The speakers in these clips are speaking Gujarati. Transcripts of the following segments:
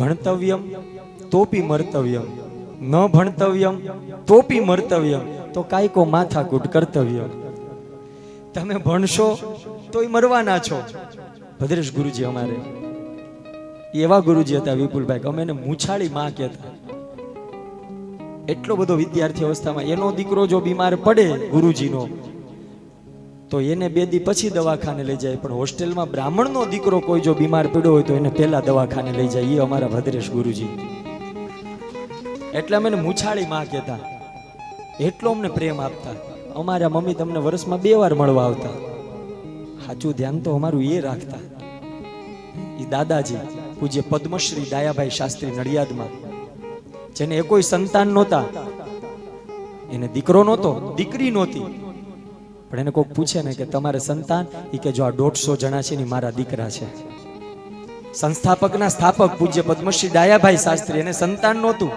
ભણતવ્યમ, તોપી મર્તવ્યમ. ન ભણતવ્યમ, તોપી મર્તવ્યમ. તો કાયકો માથાકૂટ કર્તવ્ય. તમે ભણશો, તોય મરવાના છો. ભદ્રેશ ગુરુજી અમારે. એવા ગુરુજી હતા વિપુલભાઈ અમે એને મૂછાળી માં કહેતા. એટલો બધો વિદ્યાર્થી અવસ્થામાં એનો દીકરો જો બીમાર પડે ગુરુજીનો તો એને બે દી પછી દવાખાને લઈ જાય. પણ હોસ્ટેલમાં બ્રાહ્મણનો દીકરો કોઈ જો બીમાર પડ્યો હોય તો એને પહેલા દવાખાને લઈ જાય. એ અમારા ભદ્રેશ ગુરુજી. એટલે અમે મૂછાળી માં કહેતા. એટલો અમને પ્રેમ આપતા. અમારા મમ્મી તમને વર્ષમાં બે વાર મળવા આવતા. સાચું ધ્યાન તો અમારું એ રાખતા. એ દાદાજી, પૂજ્ય પદ્મશ્રી દાયાભાઈ શાસ્ત્રી નડિયાદમાં, જેને એ કોઈ સંતાન નહોતા. એને દીકરો નહોતો, દીકરી નહોતી. પણ એને કોઈક પૂછે ને કે તમારે સંતાન? એ કે જો આ દોઢસો જણા છે ને મારા દીકરા છે. સંસ્થાપકના સ્થાપક પૂજ્ય પદ્મશ્રી દાયાભાઈ શાસ્ત્રી એને સંતાન નહોતું.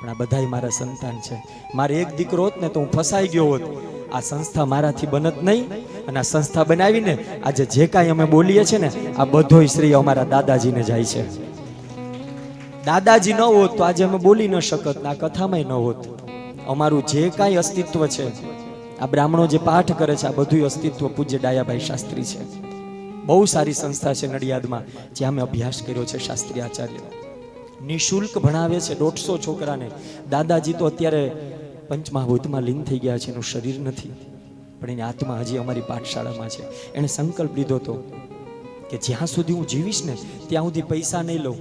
પણ આ બધાય મારા સંતાન છે. મારે એક દીકરો હોત ને તો હું ફસાઈ ગયો હોત. આ સંસ્થા મારાથી બનત નહીં અને આ સંસ્થા બનાવીને આજે જે કાંઈ અમે બોલીએ છીએ ને, આ બધોય શ્રી અમારા દાદાજીને જાય છે. દાદાજી ન હોત તો આજે અમે બોલી ન શકત આ કથામાં ન હોત. અમારું જે કાંઈ અસ્તિત્વ છે આ બ્રાહ્મણો જે પાઠ કરે છે, આ બધું અસ્તિત્વ પૂજ્ય ડાયાભાઈ શાસ્ત્રી છે. બહુ સારી સંસ્થા છે નડિયાદમાં, જ્યાં અમે અભ્યાસ કર્યો છે શાસ્ત્રી આચાર્ય. નિઃશુલ્ક ભણાવે છે દોઢસો છોકરાને. દાદાજી તો અત્યારે પંચમહાભૂતમાં લીન થઈ ગયા છે, એનું શરીર નથી. પણ એની આત્મા હજી અમારી પાઠશાળામાં છે. એણે સંકલ્પ લીધો હતો કે જ્યાં સુધી હું જીવીશ ને, ત્યાં સુધી પૈસા નહીં લઉં.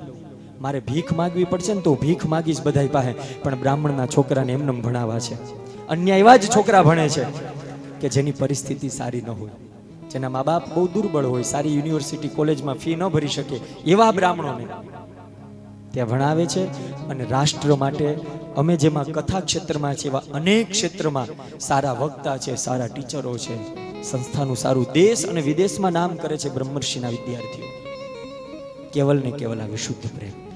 મારે ભીખ માગવી પડશે ને તો ભીખ માગીશ બધાય પાસે. પણ બ્રાહ્મણના છોકરાને એમને ભણાવવા છે. અન્ય એવા જ છોકરા ભણે છે કે જેની પરિસ્થિતિ સારી ન હોય. જેના મા બાપ બહુ દુર્બળ હોય, સારી યુનિવર્સિટી, કોલેજમાં ફી ન ભરી શકે એવા બ્રાહ્મણોને ત્યાં ભણાવે છે અને રાષ્ટ્ર માટે અમે જેમાં કથા ક્ષેત્રમાં છે એવા અનેક ક્ષેત્રમાં સારા વક્તા છે, સારા ટીચરો છે, સંસ્થાનું સારું દેશ અને વિદેશમાં નામ કરે છે બ્રહ્મર્ષિના વિદ્યાર્થીઓ. કેવલ ને કેવલ આ વિશુદ્ધ પ્રેમ.